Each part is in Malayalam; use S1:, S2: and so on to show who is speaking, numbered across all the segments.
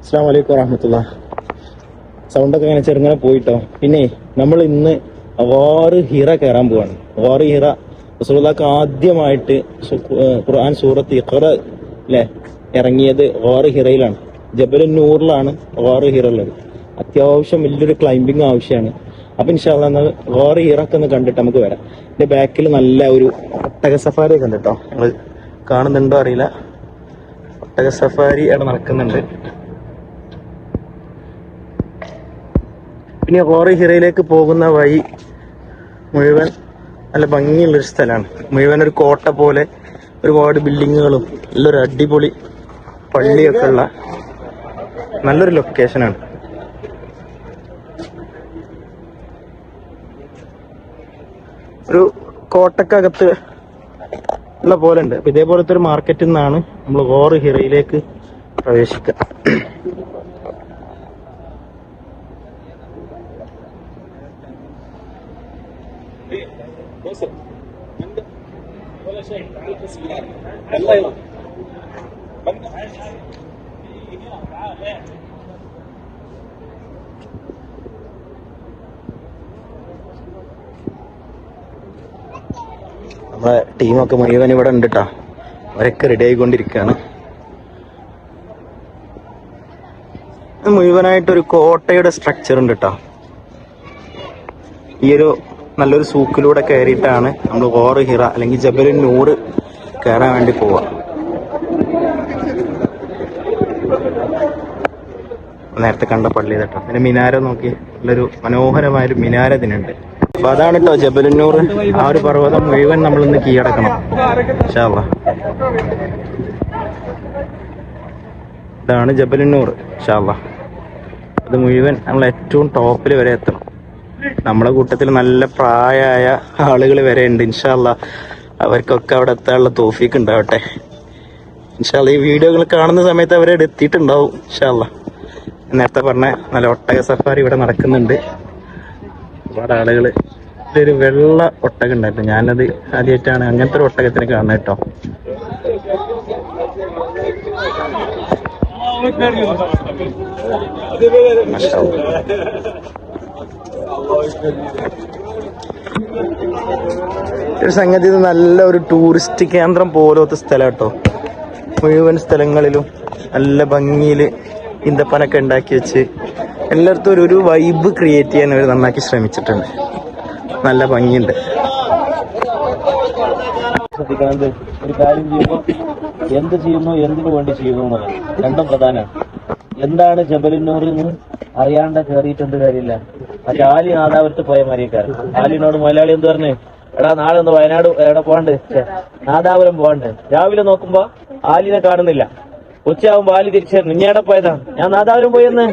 S1: അസ്സാം വലൈക്കും സൗണ്ട് സൗണ്ടൊക്കെ ഇങ്ങനെ ചെറുങ്ങനെ പോയിട്ടോ പിന്നെ നമ്മൾ ഇന്ന് വാറ് ഹിറ കയറാൻ പോവാണ് വാറ് ഹിറ റസൂലുള്ളാക്ക് ആദ്യമായിട്ട് ഖുർആൻ സൂറത്ത് ഇഖറ അല്ലേ ഇറങ്ങിയത് വാറ് ഹിറയിലാണ് ജബൽ നൂറിലാണ് വാറ് ഹിറ ഉള്ളത് അത്യാവശ്യം വലിയൊരു ക്ലൈംബിങ് ആവശ്യമാണ് അപ്പം ഇൻഷാല്ല എന്നാൽ വാറ് ഹിറൊക്കെ ഒന്ന് കണ്ടിട്ട് നമുക്ക് വരാം എൻ്റെ ബാക്കിൽ നല്ല ഒരു ഒട്ടക സഫാരി കണ്ടിട്ടോ ഉണ്ട് നിങ്ങൾ കാണുന്നുണ്ടോ അറിയില്ല ഒട്ടക സഫാരി അവിടെ നടക്കുന്നുണ്ട് ഇനി ഓറി ഹിറയിലേക്ക് പോകുന്ന വഴി മുഴുവൻ നല്ല ഭംഗിയുള്ളൊരു സ്ഥലമാണ് മുഴുവൻ ഒരു കോട്ട പോലെ ഒരുപാട് ബിൽഡിങ്ങുകളും നല്ലൊരു അടിപൊളി പള്ളിയൊക്കെ ഉള്ള നല്ലൊരു ലൊക്കേഷനാണ് ഒരു കോട്ടക്കകത്ത് ഉള്ള പോലെ ഉണ്ട് ഇതേപോലത്തെ ഒരു മാർക്കറ്റിൽ നിന്നാണ് നമ്മൾ ഓർ ഹിറയിലേക്ക് പ്രവേശിക്കുക يوصل عندك ولا شيء تعال بس يلا يلا നമ്മളെ ടീമൊക്കെ മുഴുവൻ ഇവിടെ ഉണ്ട് കേട്ടോ അവരൊക്കെ റെഡി ആയിക്കൊണ്ടിരിക്കുകയാണ് മുഴുവനായിട്ടൊരു കോട്ടയുടെ സ്ട്രക്ചർ ഉണ്ട് കേട്ടോ ഈ ഒരു നല്ലൊരു സൂക്കിലൂടെ കയറിയിട്ടാണ് നമ്മൾ ഓറ് ഹിറ അല്ലെങ്കിൽ ജബലിൻ നൂറ് കയറാൻ വേണ്ടി പോവാ നേരത്തെ കണ്ട പള്ളി തട്ടോ പിന്നെ മിനാരം നോക്കി നല്ലൊരു മനോഹരമായൊരു മിനാര ഇതിനുണ്ട് അപ്പൊ അതാണ് കേട്ടോ ജബലന്നൂർ ആ ഒരു പർവ്വതം മുഴുവൻ നമ്മൾ ഇന്ന് കീഴടക്കണം ഇതാണ് ജബലന്നൂർ ഷാവ അത് മുഴുവൻ നമ്മൾ ഏറ്റവും ടോപ്പിൽ വരെ എത്തണം നമ്മുടെ കൂട്ടത്തിൽ നല്ല പ്രായമായ ആളുകൾ വരെ ഉണ്ട് ഇൻഷാല്ല അവർക്കൊക്കെ അവിടെ എത്താനുള്ള തോഫീക്ക് ഉണ്ടാവട്ടെ ഇൻഷാല്ല ഈ വീഡിയോകൾ കാണുന്ന സമയത്ത് അവരവിടെ എത്തിയിട്ടുണ്ടാവും ഇൻഷാല്ല നേരത്തെ പറഞ്ഞ നല്ല ഒട്ടക സഫാരി ഇവിടെ നടക്കുന്നുണ്ട് ഒരുപാട് ആളുകൾ ഇതൊരു വെള്ള ഒട്ടക ഉണ്ടായിരുന്നു ഞാനത് ആദ്യമായിട്ടാണ് അങ്ങനത്തെ ഒരു ഒട്ടകത്തിന് കാണുന്നത് കേട്ടോ മഷാ ഒരു സംഗതി ഇത് നല്ല ഒരു ടൂറിസ്റ്റ് കേന്ദ്രം പോലത്തെ സ്ഥലം കേട്ടോ മുഴുവൻ സ്ഥലങ്ങളിലും നല്ല ഭംഗിയിൽ ഇന്തപ്പനൊക്കെ ഉണ്ടാക്കി വെച്ച് എല്ലായിടത്തും ഒരു ഒരു വൈബ് ക്രിയേറ്റ് ചെയ്യാൻ അവർ നന്നാക്കി ശ്രമിച്ചിട്ടുണ്ട് നല്ല ഭംഗിയുണ്ട്
S2: ശ്രദ്ധിക്കാണ്ട് ഒരു കാര്യം ചെയ്യുമ്പോൾ എന്ത് ചെയ്യുന്നു എന്തിനു വേണ്ടി ചെയ്യുന്നു എന്നുള്ളത് രണ്ടും പ്രധാനമാണ് എന്താണ് ജബലിനൂറിൽ നിന്ന് അറിയാണ്ട കയറിയിട്ട് എന്ത് കാര്യമില്ല പക്ഷെ ആലി നാദാപുരത്ത് പോയ മരിയക്കാരൻ ആലിനോട് മുതലാളി എന്ത് പറഞ്ഞു എടാ നാളെ ഒന്ന് വയനാട് എവിടെ പോകണ്ട് നാദാപുരം പോകണ്ട് രാവിലെ നോക്കുമ്പോ ആലിനെ കാണുന്നില്ല ഉച്ചയാകുമ്പോ ആലി തിരിച്ചു ഞാൻ എവിടെ പോയതാ ഞാൻ നാദാപുരം പോയെന്ന്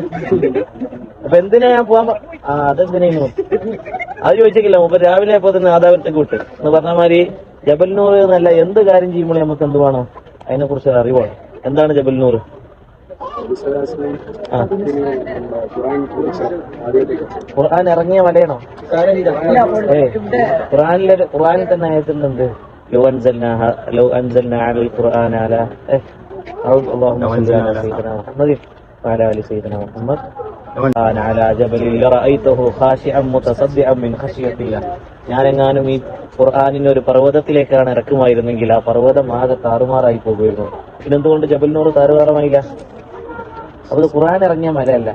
S2: അപ്പൊ എന്തിനാ ഞാൻ പോവാൻ അതെന്തിനു അത് ചോദിച്ചില്ല മുമ്പ് രാവിലെ പോയി നാദാപുരത്തേക്ക് വിട്ടു എന്ന് പറഞ്ഞ മാതിരി ജബലിനൂർ എന്നല്ല എന്ത് കാര്യം ചെയ്യുമ്പോഴേ നമുക്ക് എന്ത് വേണം അതിനെ കുറിച്ച് അറിവാണ് എന്താണ് ജബൽ നൂർ ഖുർആൻ ഇറങ്ങിയ മലയാണോ ഖുറാനിലെ ഖുറാനിൽ തന്നെ ആയിട്ടുണ്ട് ലോ അൻസൽനാ ലോ അൻസൽനാ അലൽ ഖുർആൻ അല അള്ളാഹു وعلى آل سيدنا محمد كان على خاشعا متصدعا من خشية الله ഞാനെങ്ങാനും ഈ ഖുർആാനിന്റെ ഒരു പർവ്വതത്തിലേക്കാണ് ഇറക്കുമായിരുന്നെങ്കിൽ ആ പർവ്വതം ആകെ താറുമാറായി പോകുമായിരുന്നു പിന്നെന്തുകൊണ്ട് ജബൽ താറുമാറുമായില്ല അത് ഖുർആൻ ഇറങ്ങിയ മലയല്ല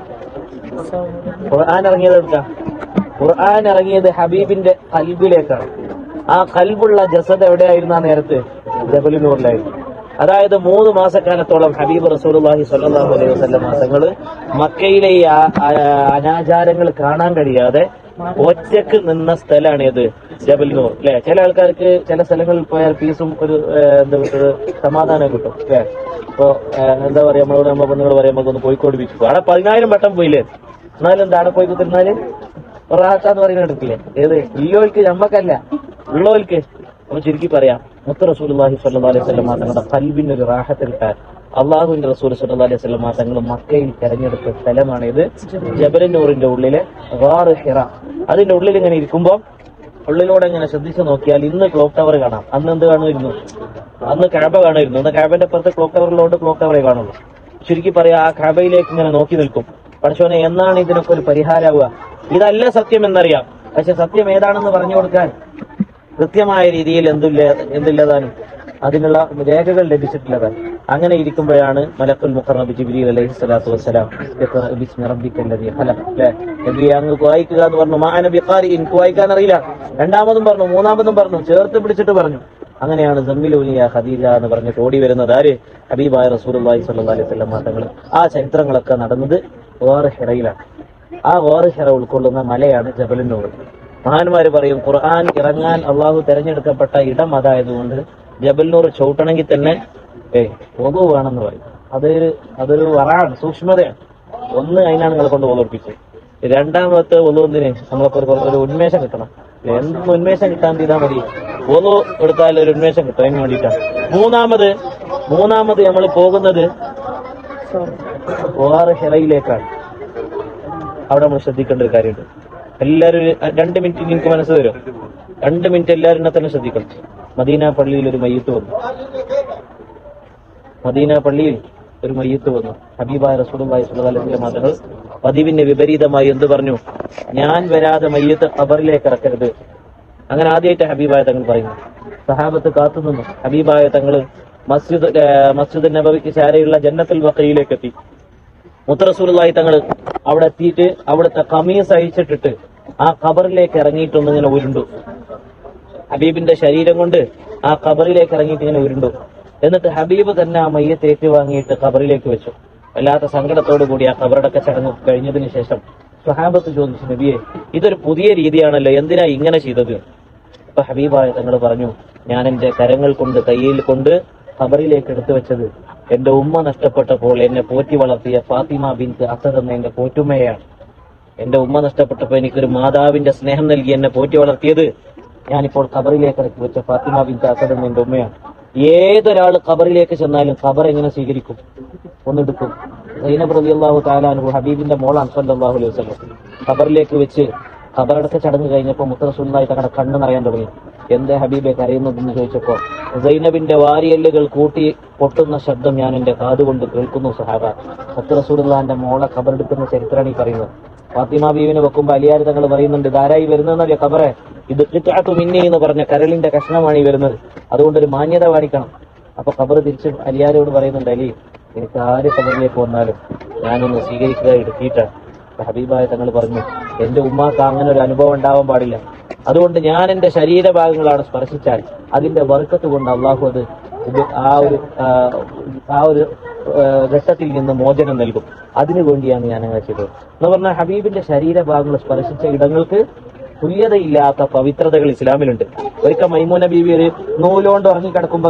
S2: ഖുർആൻ ഇറങ്ങിയത് എടുക്കാം ഖുർആൻ ഇറങ്ങിയത് ഹബീബിന്റെ കൽബിലേക്കാണ് ആ കൽബുള്ള ജസദ് എവിടെയായിരുന്നു ആ നേരത്തെ ജബൽ അതായത് മൂന്ന് മാസക്കാലത്തോളം ഹബീബ് റസൂലുള്ളാഹി സ്വല്ലല്ലാഹു അലൈഹി വസല്ലം മാസങ്ങൾ മക്കയിലെ ഈ അനാചാരങ്ങൾ കാണാൻ കഴിയാതെ ഒറ്റക്ക് നിന്ന സ്ഥലമാണ് ഇത് ജബൽ നൂർ അല്ലെ ചില ആൾക്കാർക്ക് ചില സ്ഥലങ്ങളിൽ പോയാൽ പീസും ഒരു എന്താ ഒരു സമാധാനം കിട്ടും അല്ലെ ഇപ്പൊ എന്താ പറയാ നമ്മളോട് നമ്മളെ പെണ്ണുങ്ങൾ പറയുമ്പോൾ ഒന്ന് കോഴിക്കോട് ബീച്ച് പോകും അവിടെ പതിനായിരം വട്ടം പോയില്ലേ എന്നാലും എന്താണ് പോയി കുത്തിരുന്നാല് റാത്ത എന്ന് പറയുന്ന എടുക്കില്ലേ ഏത് ഇല്ലോൽക്ക് നമ്മക്കല്ല ഉള്ളോൽക്ക് അപ്പൊ ചുരുക്കി പറയാം മുത്ത റസൂലി സല്ലാ അലൈഹി സ്വലമ തങ്ങളുടെ ഒരു റാഹത്ത് കിട്ടാൻ അള്ളാഹുവിന്റെ റസൂൽ സല്ലാ അലൈഹി സ്വലമ തങ്ങൾ മക്കയിൽ തെരഞ്ഞെടുത്ത സ്ഥലമാണ് ഇത് ജബലന്നൂറിന്റെ ഉള്ളിലെ ഹിറ അതിന്റെ ഉള്ളിൽ ഇങ്ങനെ ഇരിക്കുമ്പോൾ ഉള്ളിലൂടെ ഇങ്ങനെ ശ്രദ്ധിച്ചു നോക്കിയാൽ ഇന്ന് ക്ലോക്ക് ടവർ കാണാം അന്ന് എന്ത് കാണുമായിരുന്നു അന്ന് ക്യാബ കാണുമായിരുന്നു അന്ന് ക്യാബിന്റെ അപ്പുറത്ത് ക്ലോക്ക് ടവറിലോട്ട് ക്ലോക്ക് ടവറെ കാണുള്ളൂ ചുരുക്കി പറയാ ആ ക്യാബയിലേക്ക് ഇങ്ങനെ നോക്കി നിൽക്കും പടച്ചോനെ എന്നാണ് ഇതിനൊക്കെ ഒരു പരിഹാരമാവുക ഇതല്ല സത്യം എന്നറിയാം പക്ഷെ സത്യം ഏതാണെന്ന് പറഞ്ഞു കൊടുക്കാൻ കൃത്യമായ രീതിയിൽ എന്തില്ല എന്തില്ലതാനും അതിനുള്ള രേഖകൾ ലഭിച്ചിട്ടില്ലതാൻ അങ്ങനെ ഇരിക്കുമ്പോഴാണ് മലക്കുൽ മുഖർബി ജിബിലി അലൈഹി സ്വലാത്തു വസ്സലാം അങ്ങ് കുവായിക്കുക എന്ന് പറഞ്ഞു മാനബി എനിക്ക് വായിക്കാൻ അറിയില്ല രണ്ടാമതും പറഞ്ഞു മൂന്നാമതും പറഞ്ഞു ചേർത്ത് പിടിച്ചിട്ട് പറഞ്ഞു അങ്ങനെയാണ് ജമ്മിലൂലിയ ഖദീജ എന്ന് പറഞ്ഞിട്ട് ഓടി വരുന്നത് ആര് ഹബീബായ അലൈഹി സ്വല്ലാസ്വല്ല മാറ്റങ്ങൾ ആ ചരിത്രങ്ങളൊക്കെ നടന്നത് വേറെ ഹിറയിലാണ് ആ വേറെ ഹിറ ഉൾക്കൊള്ളുന്ന മലയാണ് ജബലിനോട് മഹാന്മാര് പറയും ഖുർആൻ ഇറങ്ങാൻ അള്ളാഹു തെരഞ്ഞെടുക്കപ്പെട്ട ഇടം അതായതുകൊണ്ട് ജബൽനൂർ ചവിട്ടണമെങ്കിൽ തന്നെ ഏ ഒതു വേണമെന്ന് പറയും അതൊരു അതൊരു വറാണ് സൂക്ഷ്മതയാണ് ഒന്ന് അതിനാണ് നിങ്ങളെ കൊണ്ട് ഓതോർപ്പിച്ചത് രണ്ടാമത്തെ ഒന്നുകൊന്നിന് നമ്മൾക്ക് ഒരു ഉന്മേഷം കിട്ടണം എന്ത് ഉന്മേഷം കിട്ടാൻ ചെയ്താൽ മതി ഒതു എടുത്താൽ ഒരു ഉന്മേഷം കിട്ടും അതിന് വേണ്ടിയിട്ടാണ് മൂന്നാമത് മൂന്നാമത് നമ്മൾ പോകുന്നത് ഓറ് ഹിറയിലേക്കാണ് അവിടെ നമ്മൾ ശ്രദ്ധിക്കേണ്ട ഒരു കാര്യമുണ്ട് എല്ലാവരും രണ്ട് മിനിറ്റ് നിങ്ങൾക്ക് മനസ്സ് തരും രണ്ട് മിനിറ്റ് എല്ലാവരും തന്നെ ശ്രദ്ധിക്കണം മദീന പള്ളിയിൽ ഒരു മയ്യത്ത് വന്നു മദീന പള്ളിയിൽ ഒരു മയ്യത്ത് വന്നു ഹബീബായ റസൂലുള്ളാഹി സ്വല്ലല്ലാഹി അലൈഹി വസല്ലം മതങ്ങൾ പതിവിന് വിപരീതമായി എന്ത് പറഞ്ഞു ഞാൻ വരാതെ മയ്യത്ത് ഖബറിലേക്ക് ഇറക്കരുത് അങ്ങനെ ആദ്യമായിട്ട് ഹബീബായ തങ്ങൾ പറയുന്നു സഹാബത്ത് കാത്തുനിന്നു ഹബീബായ തങ്ങൾ മസ്ജിദ് മസ്ജിദ് നബവിക്ക് ചാരയുള്ള ജന്നത്തുൽ വഖയിലേക്ക് എത്തി മുത്തറസൂലുള്ളാഹി തങ്ങൾ അവിടെ എത്തിയിട്ട് അവിടുത്തെ കമീസ് അയച്ചിട്ടിട്ട് ആ ഖബറിലേക്ക് ഇറങ്ങിയിട്ടൊന്ന് ഇങ്ങനെ ഉരുണ്ടു ഹബീബിന്റെ ശരീരം കൊണ്ട് ആ ഖബറിലേക്ക് ഇറങ്ങിയിട്ട് ഇങ്ങനെ ഉരുണ്ടു എന്നിട്ട് ഹബീബ് തന്നെ ആ മയ്യത്ത് ഏറ്റുവാങ്ങിയിട്ട് ഖബറിലേക്ക് വെച്ചു വല്ലാത്ത സങ്കടത്തോടു കൂടി ആ ഖബറടക്ക ചടങ്ങ് കഴിഞ്ഞതിന് ശേഷം സുഹാബത്ത് ചോദിച്ചു നബിയെ ഇതൊരു പുതിയ രീതിയാണല്ലോ എന്തിനാ ഇങ്ങനെ ചെയ്തത് അപ്പൊ ഹബീബായ തങ്ങൾ പറഞ്ഞു ഞാൻ എന്റെ കരങ്ങൾ കൊണ്ട് കയ്യിൽ കൊണ്ട് ഖബറിലേക്ക് എടുത്തു വെച്ചത് എന്റെ ഉമ്മ നഷ്ടപ്പെട്ടപ്പോൾ എന്നെ പോറ്റി വളർത്തിയ ഫാത്തിമ ബിൻസ് അസദ് എന്ന എന്റെ പോറ്റുമ്മയാണ് എന്റെ ഉമ്മ നഷ്ടപ്പെട്ടപ്പോൾ എനിക്കൊരു മാതാവിന്റെ സ്നേഹം നൽകി എന്നെ പോറ്റി വളർത്തിയത് ഞാനിപ്പോൾ ഖബറിലേക്ക് ഇറക്കി വെച്ച ഫാത്തിമ ബിൻ ജാസദ് എന്ന എന്റെ ഉമ്മയാണ് ഏതൊരാൾ ഖബറിലേക്ക് ചെന്നാലും ഖബർ എങ്ങനെ സ്വീകരിക്കും ഒന്നെടുക്കും സൈനബ് റബിയല്ലാഹു താലാനു ഹബീബിന്റെ മോളാണ് സല്ലാഹു അലൈഹി ഖബറിലേക്ക് വെച്ച് ഖബറടക്ക ചടങ്ങ് കഴിഞ്ഞപ്പോൾ മുത്തറസുന്നായി തങ്ങളുടെ കണ്ണ് നിറയാൻ തുടങ്ങി എന്റെ ഹബീബെ കരയുന്നതെന്ന് ചോദിച്ചപ്പോൾ സൈനബിന്റെ വാരിയല്ലുകൾ കൂട്ടി പൊട്ടുന്ന ശബ്ദം ഞാൻ എന്റെ കാതുകൊണ്ട് കേൾക്കുന്നു സഹാബ മുത്തറസൂലുള്ളാന്റെ മോളെ ഖബറെടുക്കുന്ന ചരിത്രമാണ് ഈ പറയുന്നത് ഫാത്തിമ ബീവിനെ വെക്കുമ്പോൾ അലിയാർ തങ്ങൾ പറയുന്നുണ്ട് ധാരായി വരുന്നതെന്നറിയ കബറെ ഇത് കിട്ടാത്തു മിന്നി എന്ന് പറഞ്ഞ കരളിന്റെ കഷ്ണമാണ് ഈ വരുന്നത് അതുകൊണ്ട് ഒരു മാന്യത കാണിക്കണം അപ്പൊ കബർ തിരിച്ച് അലിയാരോട് പറയുന്നുണ്ട് അലി എനിക്ക് ആര് കബറിലേക്ക് വന്നാലും ഞാനൊന്ന് സ്വീകരിക്കുക എടുത്തിട്ടാണ് ഹബീബായ തങ്ങൾ പറഞ്ഞു എന്റെ ഉമ്മാക്ക് അങ്ങനെ ഒരു അനുഭവം ഉണ്ടാവാൻ പാടില്ല അതുകൊണ്ട് ഞാൻ എന്റെ ശരീരഭാഗങ്ങളാണ് സ്പർശിച്ചാൽ അതിന്റെ വർക്കത്ത് കൊണ്ട് അള്ളാഹു അത് ആ ഒരു ആ ഒരു ഘട്ടത്തിൽ നിന്ന് മോചനം നൽകും അതിനു വേണ്ടിയാണ് ഞാൻ അങ്ങനെ ചെയ്തത് എന്ന് പറഞ്ഞാൽ ഹബീബിന്റെ ശരീരഭാഗങ്ങൾ സ്പർശിച്ച ഇടങ്ങൾക്ക് തുല്യതയില്ലാത്ത പവിത്രതകൾ ഇസ്ലാമിലുണ്ട് ഒരിക്കൽ മൈമൂന ബീവി ഒരു നൂലുകൊണ്ട് ഉറങ്ങിക്കിടക്കുമ്പോ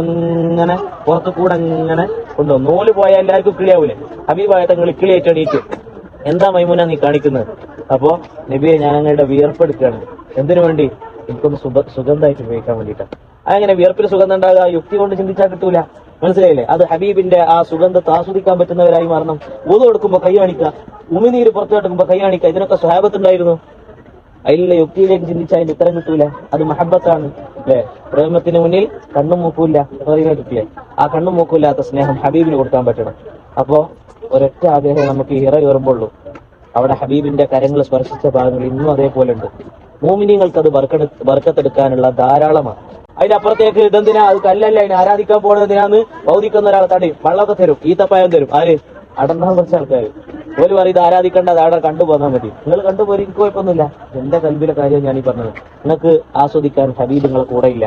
S2: ഇങ്ങനെ പുറത്തു കൂടെ ഇങ്ങനെ ഉണ്ടോ നൂല് പോയാൽ എല്ലാവർക്കും കിളിയാവൂലെ ഹബീബായ തങ്ങൾ കിളിയേറ്റണീറ്റ് എന്താ മൈമൂന നീ കാണിക്കുന്നത് അപ്പോ നബിയെ ഞാൻ അങ്ങയുടെ വിയർപ്പെടുക്കുകയാണ് എന്തിനു വേണ്ടി എനിക്കൊന്ന് സുഗന്ധമായിട്ട് ഉപയോഗിക്കാൻ വേണ്ടിയിട്ടാണ് അങ്ങനെ വിയർപ്പിൽ സുഗന്ധം ഉണ്ടാകുക യുക്തി കൊണ്ട് ചിന്തിച്ചാൽ കിട്ടൂല മനസ്സിലായില്ലേ അത് ഹബീബിന്റെ ആ സുഗന്ധത്തെ ആസ്വദിക്കാൻ പറ്റുന്നവരായി മാറണം ഊതു കൊടുക്കുമ്പോ കൈ കാണിക്കുക ഉമിനീര് പുറത്തെടുക്കുമ്പോൾ കൈ കാണിക്കുക ഇതിനൊക്കെ സ്വഭാവത്തുണ്ടായിരുന്നു അതിലുള്ള യുക്തിയിലേക്ക് ചിന്തിച്ചാൽ അതിന്റെ ഉത്തരം കിട്ടൂല അത് മഹബത്താണ് അല്ലെ പ്രേമത്തിന് മുന്നിൽ കണ്ണും മൂക്കൂല പറയുന്നത് കിട്ടില്ലേ ആ കണ്ണും മൂക്കൂലാത്ത സ്നേഹം ഹബീബിന് കൊടുക്കാൻ പറ്റണം അപ്പോ ഒരൊറ്റ ആഗ്രഹം നമുക്ക് ഇറ കയറുമ്പോഴുള്ളൂ അവിടെ ഹബീബിന്റെ കരങ്ങൾ സ്പർശിച്ച ഭാഗങ്ങൾ ഇന്നും അതേപോലെ ഉണ്ട് മൂമിനിയങ്ങൾക്ക് അത് വർക്കത്തെടുക്കാനുള്ള ധാരാളമാണ് അതിന്റെ അപ്പുറത്തേക്ക് ഇതെന്തിനാ അത് കല്ലല്ല അതിനെ ആരാധിക്കാൻ എന്തിനാന്ന് ഭൗതിക്കുന്ന ഒരാൾ തടയും വെള്ളമൊക്കെ തരും ഈത്തപ്പായം തരും ആര് അടന്നാൽ കുറച്ച് ആൾക്കാർ ഓല് പറയും ഇത് ആരാധിക്കേണ്ട അത് അവിടെ കണ്ടുപോന്നാൽ മതി നിങ്ങൾ കണ്ടുപോയി എനിക്ക് കുഴപ്പമൊന്നുമില്ല എന്റെ കൽബിലെ കാര്യം ഞാൻ ഈ പറഞ്ഞത് നിങ്ങൾക്ക് ആസ്വദിക്കാൻ ഹബീബ് നിങ്ങളെ കൂടെ ഇല്ല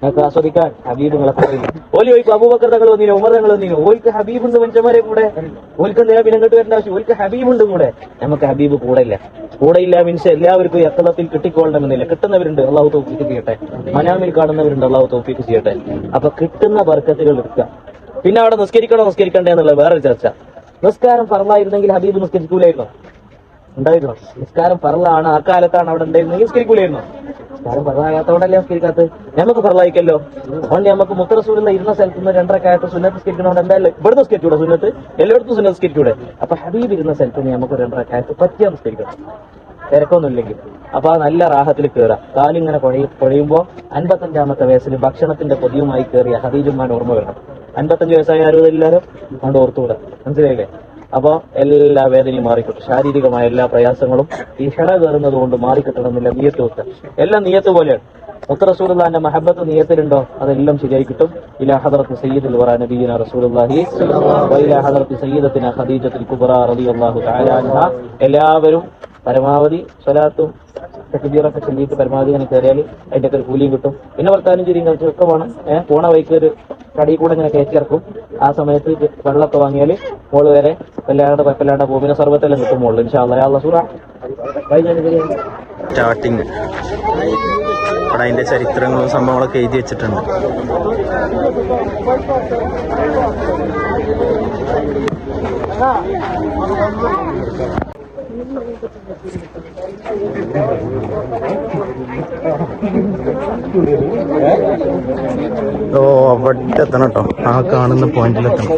S2: നിങ്ങൾക്ക് ആസ്വദിക്കാൻ ഹബീബ് നിങ്ങളെ പറയുന്നു ഓലി ഓൽക്ക് അബൂബക്കർ തങ്ങൾ വന്നില്ല ഉമർ തങ്ങൾ വന്നില്ല ഓൽക്ക് ഹബീബ് ഉണ്ട് മനുഷ്യന്മാരെ കൂടെ ഓൽക്ക് നേരെ പിന്നങ്ങോട്ട് വരേണ്ട ആവശ്യം ഓൽക്ക് ഹബീബ് ഉണ്ട് കൂടെ നമുക്ക് ഹബീബ് കൂടെ ഇല്ല കൂടെ ഇല്ല മീൻസ് എല്ലാവർക്കും യക്കളത്തിൽ കിട്ടിക്കൊള്ളണമെന്നില്ല കിട്ടുന്നവരുണ്ട് അള്ളാഹു തോപ്പിക്ക് ചെയ്യട്ടെ മനാമിൽ കാണുന്നവരുണ്ട് അള്ളാഹു തോപ്പിക്ക് ചെയ്യട്ടെ അപ്പൊ കിട്ടുന്ന ബർക്കത്തുകൾ എടുക്കാം പിന്നെ അവിടെ നിസ്കരിക്കണോ നിസ്കരിക്കണ്ടേ എന്നുള്ള വേറൊരു ചർച്ച നിസ്കാരം പറഞ്ഞായിരുന്നെങ്കിൽ ഹബീബ് നിസ്കരിക്കൂലായിരുന്നോ ഉണ്ടായിരുന്നോ നിസ്കാരം പറഞ്ഞാണ് ആ കാലത്താണ് അവിടെ ഉണ്ടായിരുന്നെങ്കിൽ നിസ്കരിക്കൂലായിരുന്നോ നിസ്കാരം പറഞ്ഞാകാത്തോണ്ടല്ലേ നിസ്കരിക്കാത്ത നമുക്ക് പറഞ്ഞയക്കല്ലോ ഓൺലി നമുക്ക് മുത്തറസൂലുള്ള ഇരുന്ന സ്ഥലത്ത് നിന്ന് രണ്ടരക്കായത്ത് സുന്നത്ത് നിസ്കരിക്കണോണ്ട് എന്തായാലും ഇവിടുന്ന് നിസ്കരിച്ചൂടെ സുന്നത്ത് എല്ലായിടത്തും സുന്നത്ത് നിസ്കരിച്ചൂടെ അപ്പൊ ഹബീബ് ഇരുന്ന സ്ഥലത്ത് നിന്ന് നമുക്ക് രണ്ടരക്കായത്ത് പറ്റിയാ നിസ്കരിക്കണം തിരക്കൊന്നുമില്ലെങ്കിൽ അപ്പൊ ആ നല്ല റാഹത്തിൽ കയറാം കാലിങ്ങനെ കുഴയും കുഴയുമ്പോൾ അൻപത്തഞ്ചാമത്തെ വയസ്സിൽ ഭക്ഷണത്തിന്റെ പൊതിയുമായി കയറിയ ഹദീജുമാൻ ഓർമ്മ വരണം അൻപത്തഞ്ച് വയസ്സായ ആരും ഇല്ലാലോ അതുകൊണ്ട് ഓർത്തുകൂടാ മനസ്സിലായില്ലേ അപ്പോൾ എല്ലാ വേദനയും മാറിക്കിട്ടും ശാരീരികമായ എല്ലാ പ്രയാസങ്ങളും ഈ ഹെട കയറുന്നത് കൊണ്ട് മാറിക്കിട്ടണമെന്നില്ല നീയത്ത് വെക്ക് എല്ലാം നീയത്ത് പോലെയാണ് മുത്തറസൂലുള്ളാന്റെ മഹബത്ത് നീയത്തിലുണ്ടോ അതെല്ലാം ശരിയായി കിട്ടും ഇലാ സയ്യിദിൽ സയ്യിദുൽ വറ നബിയിന റസൂലുള്ളാഹി വൈലാ ഹദറത്ത് സയ്യിദത്തിന ഖദീജത്തുൽ റളിയല്ലാഹു എല്ലാവരും പരമാവധി സ്വലാത്തും തെക്കുചീറൊക്കെ ചെല്ലിയിട്ട് പരമാവധി ഇങ്ങനെ കയറിയാൽ അതിന്റെ ഒക്കെ ഒരു കൂലിയും കിട്ടും പിന്നെ വർത്താനം ചിരിയും കളിച്ചൊക്കെ ഏഹ് പോണ വൈക്കൊരു കടി കൂടെ ഇങ്ങനെ കയറ്റിറക്കും ആ സമയത്ത് വെള്ളമൊക്കെ വാങ്ങിയാൽ മോള് വരെ വല്ലാണ്ട് പപ്പല്ലാണ്ട് പോകും സർവത്തെല്ലാം കിട്ടും മോള് ഇൻഷാള്ള സൂറ
S1: സ്റ്റാർട്ടിങ് അവിടെ അതിന്റെ ചരിത്രങ്ങളും സംഭവങ്ങളൊക്കെ എഴുതി വെച്ചിട്ടുണ്ട് Thank ഓ അവിടെ എത്തണം കേട്ടോ ആ കാണുന്ന പോയിന്റിലെത്തണം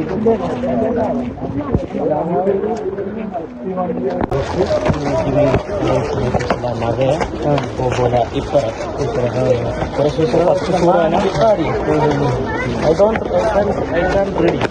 S1: ഇപ്പം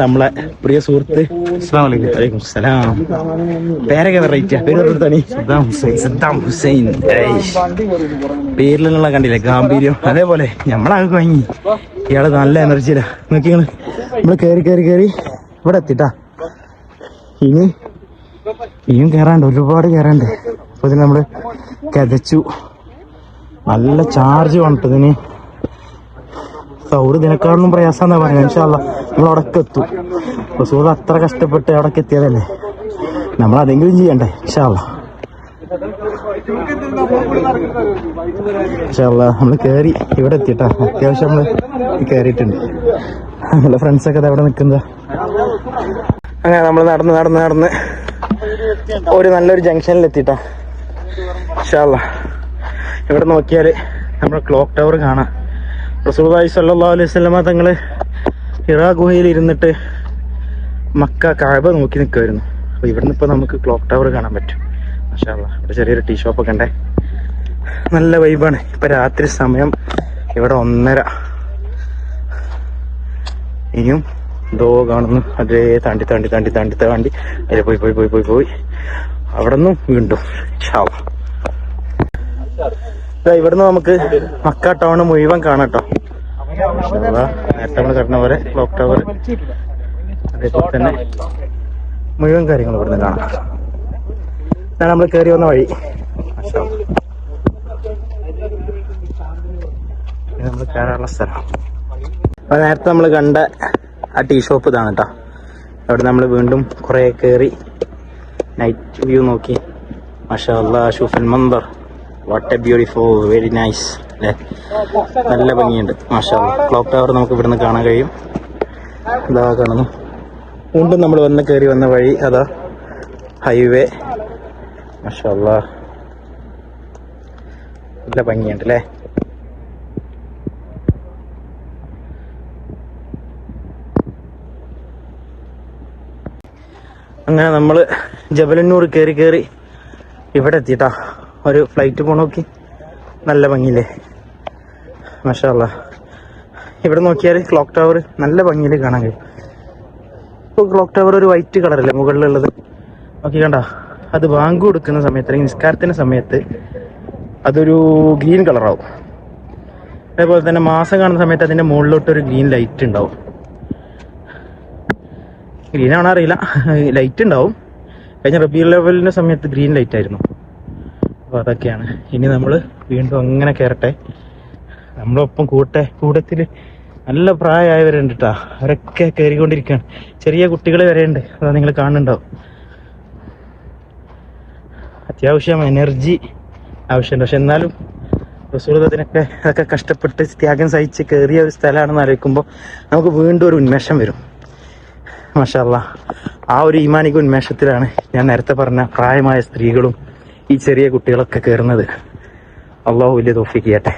S1: നമ്മളെ പ്രിയ സുഹൃത്ത് പേരൊക്കെ വെറൈറ്റിയാ ഹുസൈൻ ഹുസൈൻ പേരിലുള്ള കണ്ടില്ലേ ഗാംഭീര്യം അതേപോലെ നമ്മളാകെ വാങ്ങി ഇയാള് നല്ല എനർജിയിലാ നോക്കിയാണ് നമ്മള് കേറി കേറി കേറി ഇവിടെ എത്തിട്ടാ ഇനി ഇനിയും കയറാണ്ട് ഒരുപാട് കയറാണ്ട് അപ്പൊ ഇതിന് നമ്മള് കതച്ചു നല്ല ചാർജ് വന്നിട്ട് ഇതിന് സൗറ് ഇതിനെക്കാളും പ്രയാസാന്നാ പറയാം ഇൻഷാല്ല നമ്മൾ അവിടൊക്കെ എത്തും അപ്പൊ സുഹൃത്ത് അത്ര കഷ്ടപ്പെട്ട് അവിടെ എത്തിയതല്ലേ നമ്മൾ അതെങ്കിലും ചെയ്യണ്ടേ ഇൻഷാല്ല നമ്മള് നമ്മൾ ഇവിടെ എത്തിയിട്ടാ അത്യാവശ്യം നമ്മൾ കേറിയിട്ടുണ്ട് നമ്മളെ ഫ്രണ്ട്സൊക്കെ അവിടെ നിൽക്കുന്നതാ അങ്ങനെ നമ്മൾ നടന്ന് നടന്ന് നടന്ന് ഒരു നല്ലൊരു ജംഗ്ഷനിൽ എത്തിട്ടാ ഇഷാല്ല ഇവിടെ നോക്കിയാൽ നമ്മുടെ ക്ലോക്ക് ടവർ കാണാം റസൂദായി സല്ലാ അലൈഹി സ്വലമ തങ്ങൾ ഹിറാ ഗുഹയിൽ ഇരുന്നിട്ട് മക്ക കാഴ്ബ നോക്കി നിൽക്കുമായിരുന്നു അപ്പോൾ ഇവിടുന്ന് ഇപ്പോൾ നമുക്ക് ക്ലോക്ക് ടവർ കാണാൻ പറ്റും മഷാല്ല ഇവിടെ ചെറിയൊരു ടീ ഷോപ്പൊക്കെ ഉണ്ടേ നല്ല വൈബാണ് ഇപ്പം രാത്രി സമയം ഇവിടെ ഒന്നര ഇനിയും എന്തോ കാണുന്നു അതേ താണ്ടി താണ്ടി താണ്ടി താണ്ടി താണ്ടി അതിലെ പോയി പോയി പോയി പോയി പോയി അവിടെ നിന്നും വീണ്ടും ഇവിടെ നിന്ന് നമുക്ക് മക്ക ടൗൺ മുഴുവൻ കാണാട്ടോ നേരത്തെ നമ്മൾ കടന്ന പോലെ ക്ലോക്ക് ടവർ അതേപോലെ തന്നെ മുഴുവൻ കാര്യങ്ങൾ നിന്ന് കാണാം ഇതാണ് നമ്മൾ കയറി വന്ന വഴി നമ്മൾ കയറാനുള്ള സ്ഥലം അപ്പൊ നേരത്തെ നമ്മൾ കണ്ട ആ ടീ ഷോപ്പ് ഇതാണ് കേട്ടോ അവിടെ നമ്മൾ വീണ്ടും കുറേ കയറി നൈറ്റ് വ്യൂ നോക്കി മഷാ മന്ദർ what a beautiful very nice അല്ലേ നല്ല ഭംഗിയുണ്ട് മഷാ ക്ലോക്ക് ടവർ നമുക്ക് ഇവിടുന്ന് കാണാൻ കഴിയും ഇതാ കാണുന്നു വീണ്ടും നമ്മൾ വന്ന് കയറി വന്ന വഴി അതാ ഹൈവേ മഷാ നല്ല ഭംഗിയുണ്ട് അല്ലേ അങ്ങനെ നമ്മൾ ജബലന്നൂർ കയറി കയറി ഇവിടെ എത്തിയിട്ടാ ഒരു ഫ്ലൈറ്റ് പോണോക്കി നല്ല ഭംഗിയില്ലേ മഷാല്ല ഇവിടെ നോക്കിയാൽ ക്ലോക്ക് ടവർ നല്ല ഭംഗിയിൽ കാണാൻ കഴിയും ഇപ്പോൾ ക്ലോക്ക് ടവർ ഒരു വൈറ്റ് കളറല്ലേ മുകളിലുള്ളത് നോക്കി കണ്ട അത് ബാങ്ക് കൊടുക്കുന്ന സമയത്ത് അല്ലെങ്കിൽ നിസ്കാരത്തിൻ്റെ സമയത്ത് അതൊരു ഗ്രീൻ കളറാവും അതേപോലെ തന്നെ മാസം കാണുന്ന സമയത്ത് അതിൻ്റെ മുകളിലോട്ട് ഒരു ഗ്രീൻ ലൈറ്റ് ഉണ്ടാവും ഗ്രീൻ ആണോ അറിയില്ല ലൈറ്റ് ഉണ്ടാവും കഴിഞ്ഞ റബിയൽ ലെവലിൻ്റെ സമയത്ത് ഗ്രീൻ ലൈറ്റ് ആയിരുന്നു അപ്പോൾ അതൊക്കെയാണ് ഇനി നമ്മൾ വീണ്ടും അങ്ങനെ കയറട്ടെ നമ്മളൊപ്പം കൂട്ടെ കൂട്ടത്തിൽ നല്ല പ്രായമായവരുണ്ട് കേട്ടോ അവരൊക്കെ കയറിക്കൊണ്ടിരിക്കുകയാണ് ചെറിയ കുട്ടികൾ വരെയുണ്ട് അതാ നിങ്ങൾ കാണുന്നുണ്ടാവും അത്യാവശ്യം എനർജി ആവശ്യമുണ്ട് പക്ഷെ എന്നാലും പ്രസൂതത്തിനൊക്കെ അതൊക്കെ കഷ്ടപ്പെട്ട് ത്യാഗം സഹിച്ച് കയറിയ ഒരു സ്ഥലമാണെന്ന് ആലോചിക്കുമ്പോൾ നമുക്ക് വീണ്ടും ഒരു ഉന്മേഷം വരും മഷാല്ല ആ ഒരു ഈമാനിക ഉന്മേഷത്തിലാണ് ഞാൻ നേരത്തെ പറഞ്ഞ പ്രായമായ സ്ത്രീകളും ഈ ചെറിയ കുട്ടികളൊക്കെ കയറുന്നത് അള്ളാഹു വലിയ തോഫിക്കട്ടെ ചെയ്യട്ടെ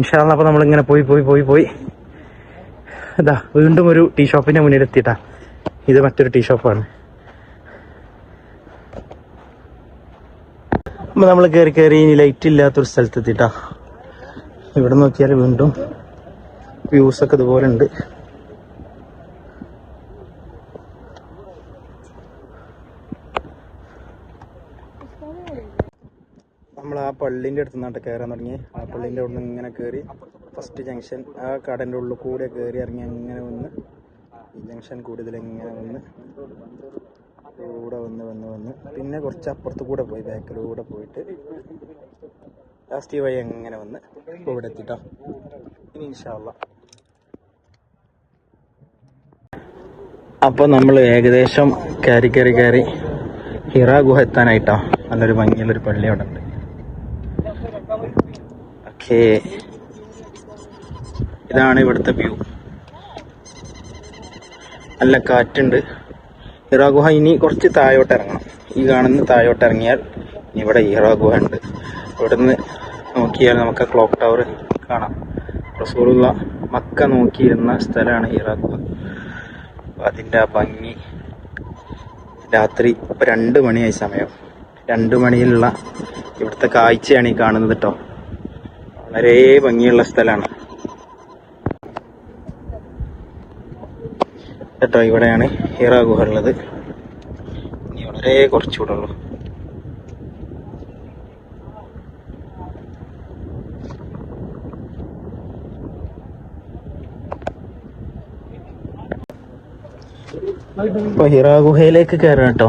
S1: ഇൻഷാല്ല അപ്പൊ നമ്മളിങ്ങനെ പോയി പോയി പോയി പോയി ഇതാ വീണ്ടും ഒരു ടീ ഷോപ്പിന്റെ മുന്നിൽ എത്തിയിട്ടാ ഇത് മറ്റൊരു ടീ ഷോപ്പാണ് അപ്പൊ നമ്മൾ കയറി കയറി ഇനി ലൈറ്റ് ഇല്ലാത്തൊരു സ്ഥലത്ത് എത്തിയിട്ടാ ഇവിടെ നോക്കിയാൽ വീണ്ടും വ്യൂസൊക്കെ ഇതുപോലെ ഉണ്ട് പള്ളിൻ്റെ അടുത്ത് നിന്നാട്ട് കയറാൻ തുടങ്ങി ആ പള്ളിൻ്റെ അവിടെ നിന്ന് ഇങ്ങനെ കയറി ഫസ്റ്റ് ജംഗ്ഷൻ ആ കടൻ്റെ ഉള്ളിൽ കൂടെ കയറി ഇറങ്ങി അങ്ങനെ വന്ന് ഈ ജംഗ്ഷൻ കൂടുതൽ ഇങ്ങനെ വന്ന് കൂടെ വന്ന് വന്ന് വന്ന് പിന്നെ കുറച്ച് അപ്പുറത്ത് കൂടെ പോയി ബാക്കിലൂടെ പോയിട്ട് ലാസ്റ്റ് വഴി അങ്ങനെ വന്ന് ഇവിടെ എത്തിട്ടോ ഇനി ഇൻഷാല്ല അപ്പോൾ നമ്മൾ ഏകദേശം കയറി കയറി കയറി ഹിറ ഗുഹ എത്താനായിട്ടോ നല്ലൊരു ഭംഗിയുള്ളൊരു പള്ളി അവിടെ ഉണ്ട് ഓക്കേ ഇതാണ് ഇവിടുത്തെ വ്യൂ നല്ല കാറ്റുണ്ട് ഇറാ ഗുഹ ഇനി കുറച്ച് താഴോട്ട് ഇറങ്ങണം ഈ കാണുന്ന താഴോട്ട് ഇറങ്ങിയാൽ ഇവിടെ ഇറാ ഗുഹ ഉണ്ട് ഇവിടുന്ന് നോക്കിയാൽ നമുക്ക് ക്ലോക്ക് ടവർ കാണാം റസൂറുള്ള മക്ക നോക്കിയിരുന്ന സ്ഥലമാണ് ഇറാ ഗുഹ അതിൻ്റെ ആ ഭംഗി രാത്രി ഇപ്പം രണ്ട് മണിയായി സമയം രണ്ടു മണിയിലുള്ള ഇവിടുത്തെ കാഴ്ചയാണ് ഈ കാണുന്നത് കേട്ടോ വളരെ ഭംഗിയുള്ള സ്ഥലമാണ് കേട്ടോ ഇവിടെയാണ് ഹീറ ഗുഹ ഉള്ളത് ഇനി വളരെ കുറച്ചുകൂടെ ഉള്ളു ഹിറാ ഗുഹയിലേക്ക് കയറാം കേട്ടോ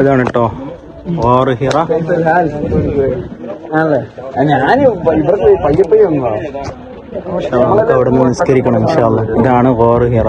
S1: അതാണ് കേട്ടോ ഓർഹിറ ഞാൻ ഇവർക്ക് പയ്യപ്പയ്യൊന്നോ പക്ഷെ നമുക്ക് അവിടെ നിന്ന് നിസ്കരിക്കണം ഇൻഷാല്ല ഇതാണ് ഓർഹിറ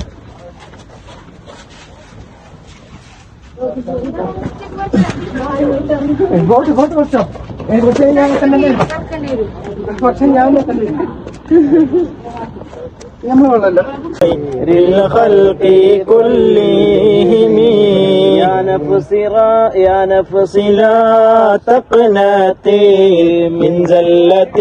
S1: ఓటు ఓటు వచ్చాం వచ్చాయి خير الخلق كلهم يا نفس را يا نفس لا تقنطي من زلة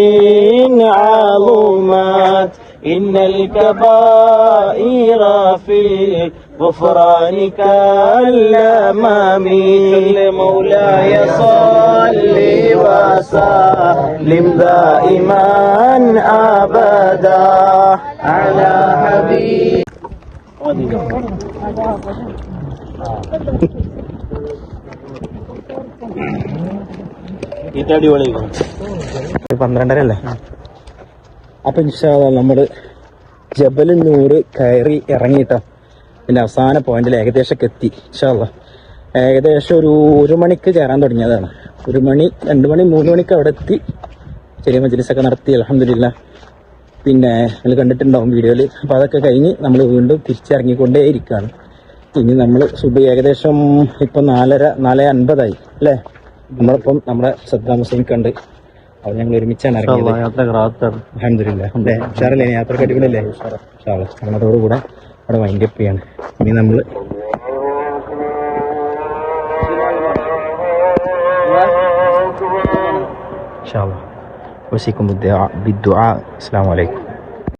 S1: عظمات إن الكبائر في غفرانك كالأمام كل مولاي صلي وسلم دائما أبدا على حبيب പന്ത്രണ്ടര അല്ലേ അപ്പൊ ഇൻഷാല്ല നമ്മള് ജബൽ നൂറ് കയറി ഇറങ്ങിയിട്ടോ പിന്നെ അവസാന പോയിന്റിൽ ഏകദേശമൊക്കെ എത്തി ഇൻഷാല്ല ഏകദേശം ഒരു ഒരു മണിക്ക് ചേരാൻ തുടങ്ങിയതാണ് ഒരു മണി രണ്ട് മണി മൂന്ന് മണിക്ക് അവിടെ എത്തി ചെറിയ മജ്ലിസൊക്കെ നടത്തി അലഹമില്ല പിന്നെ നിങ്ങൾ കണ്ടിട്ടുണ്ടാവും വീഡിയോയിൽ അപ്പോൾ അതൊക്കെ കഴിഞ്ഞ് നമ്മൾ വീണ്ടും തിരിച്ചിറങ്ങിക്കൊണ്ടേ ഇരിക്കുകയാണ് ഇനി നമ്മൾ സുബ് ഏകദേശം ഇപ്പം നാലര നാല് അൻപതായി അല്ലേ നമ്മളിപ്പം നമ്മുടെ സദ്ദാമസിനെ കണ്ട് അവർ ഞങ്ങൾ ഒരുമിച്ചാണ് ഇറങ്ങിയത് അഹമ്മദില്ല അല്ലേ ഉഷാറല്ലേ യാത്രക്ക് അവിടെ വൈൻഡ് അപ്പ് ചെയ്യാണ് ഇനി നമ്മൾ ഷാവാ usikum bidu'a. Assalamualaikum.